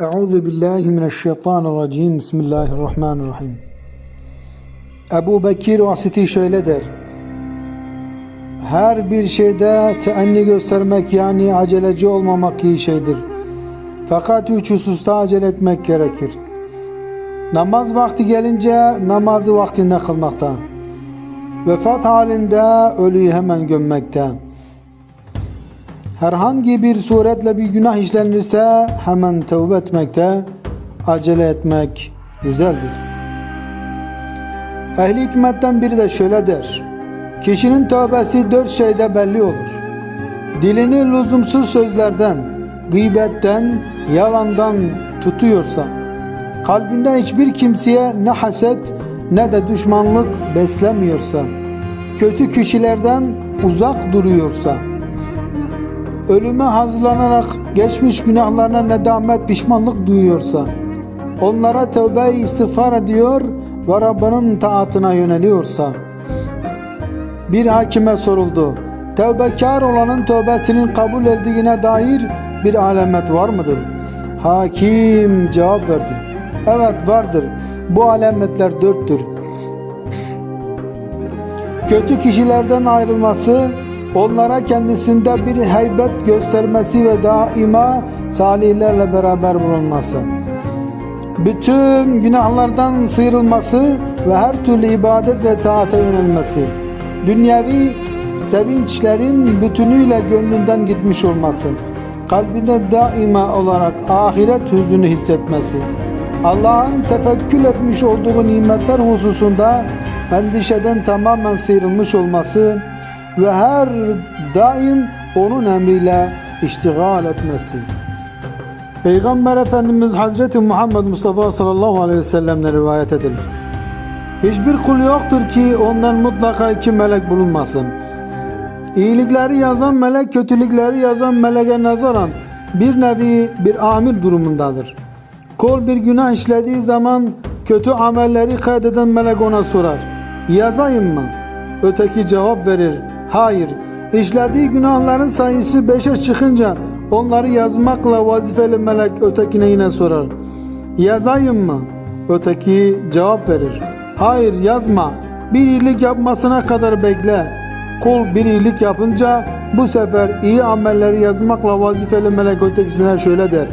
Euzu billahi mineşşeytanirracim. Bismillahirrahmanirrahim. Ebu Bekir Vasiti şöyle der. Her bir şeyde teenni göstermek yani aceleci olmamak iyi şeydir. Fakat üç hususta acele etmek gerekir. Namaz vakti gelince namazı vaktinde kılmakta. Vefat halinde ölüyü hemen gömmekte. Herhangi bir suretle bir günah işlenirse hemen tövbe etmekte, acele etmek güzeldir. Ehli hikmetten biri de şöyle der. Kişinin tövbesi dört şeyde belli olur. Dilini lüzumsuz sözlerden, gıybetten, yalandan tutuyorsa, kalbinde hiçbir kimseye ne haset ne de düşmanlık beslemiyorsa, kötü kişilerden uzak duruyorsa, ölüme hazırlanarak geçmiş günahlarına nedamet pişmanlık duyuyorsa, onlara tövbe istiğfar ediyor ve Rabbinin taatına yöneliyorsa, bir hakime soruldu. Tevbekar olanın tövbesinin kabul edildiğine dair bir alamet var mıdır? Hakim cevap verdi. Evet vardır. Bu alametler dörttür. Kötü kişilerden ayrılması, onlara kendisinde bir heybet göstermesi ve daima salihlerle beraber bulunması. Bütün günahlardan sıyrılması ve her türlü ibadet ve taata yönelmesi. Dünyevi sevinçlerin bütünüyle gönlünden gitmiş olması. Kalbinde daima olarak ahiret hüznünü hissetmesi. Allah'ın tefekkül etmiş olduğu nimetler hususunda endişeden tamamen sıyrılmış olması ve her daim onun emriyle iştigal etmesi. Peygamber Efendimiz Hazreti Muhammed Mustafa sallallahu aleyhi ve sellem'le rivayet edilir. Hiçbir kul yoktur ki ondan mutlaka iki melek bulunmasın. İyilikleri yazan melek, kötülükleri yazan meleke nazaran bir nevi bir amir durumundadır. Kul bir günah işlediği zaman kötü amelleri kaydeden melek ona sorar. Yazayım mı? Öteki cevap verir. Hayır. İşlediği günahların sayısı beşe çıkınca onları yazmakla vazifeli melek ötekine yine sorar. Yazayım mı? Öteki cevap verir. Hayır yazma. Bir iyilik yapmasına kadar bekle. Kul bir iyilik yapınca bu sefer iyi amelleri yazmakla vazifeli melek ötekisine şöyle der.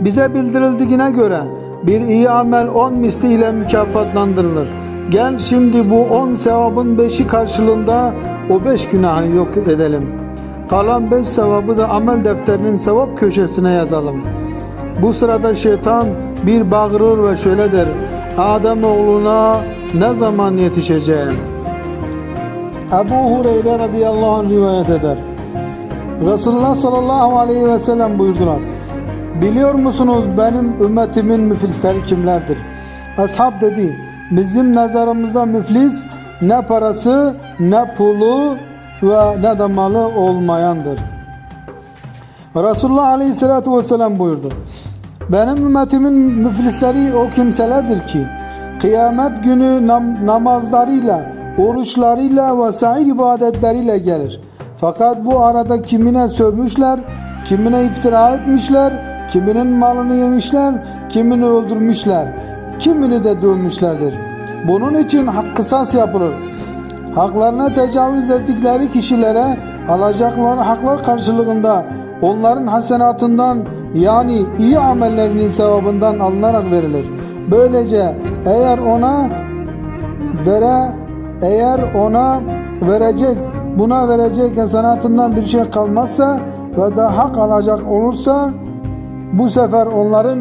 Bize bildirildiğine göre bir iyi amel on misli ile mükafatlandırılır. Gel şimdi bu on sevabın beşi karşılığında o beş günahı yok edelim. Kalan beş sevabı da amel defterinin sevap köşesine yazalım. Bu sırada şeytan bir bağırır ve şöyle der. Adem oğluna ne zaman yetişeceğim? Ebu Hureyre radıyallahu anh rivayet eder. Resulullah sallallahu aleyhi ve sellem buyurdular. Biliyor musunuz benim ümmetimin müflisleri kimlerdir? Ashab dedi. Bizim nazarımızda müflis ne parası ne pulu ve ne de malı olmayandır. Resulullah aleyhissalatu vesselam buyurdu. Benim ümmetimin müflisleri o kimselerdir ki kıyamet günü nam namazlarıyla, oruçlarıyla ve sair ibadetleriyle gelir. Fakat bu arada kimine sövmüşler, kimine iftira etmişler, kiminin malını yemişler, kimini öldürmüşler, kimini de dövmüşlerdir. Bunun için hak kısas yapılır. Haklarına tecavüz ettikleri kişilere alacakları haklar karşılığında onların hasenatından yani iyi amellerinin sevabından alınarak verilir. Böylece eğer ona vere eğer ona verecek buna verecek hasenatından bir şey kalmazsa ve de hak alacak olursa bu sefer onların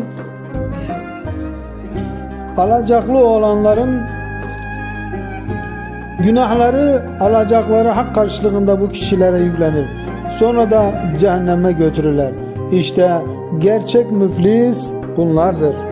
alacaklı olanların günahları alacakları hak karşılığında bu kişilere yüklenir. Sonra da cehenneme götürürler. İşte gerçek müflis bunlardır.